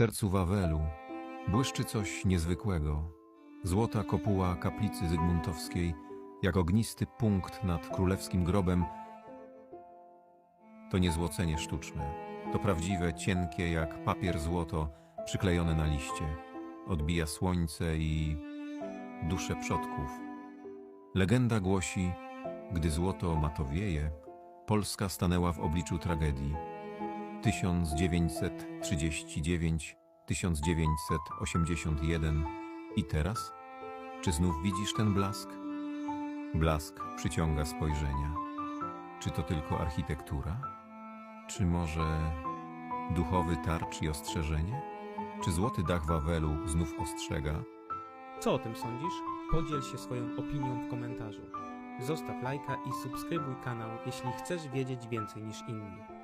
sercu Wawelu błyszczy coś niezwykłego. Złota kopuła kaplicy zygmuntowskiej, jak ognisty punkt nad królewskim grobem, to nie złocenie sztuczne. To prawdziwe, cienkie jak papier złoto, przyklejone na liście. Odbija słońce i dusze przodków. Legenda głosi, gdy złoto matowieje, Polska stanęła w obliczu tragedii. 1939, 1981 i teraz? Czy znów widzisz ten blask? Blask przyciąga spojrzenia. Czy to tylko architektura? Czy może duchowy tarcz i ostrzeżenie? Czy złoty dach Wawelu znów ostrzega? Co o tym sądzisz? Podziel się swoją opinią w komentarzu. Zostaw lajka i subskrybuj kanał, jeśli chcesz wiedzieć więcej niż inni.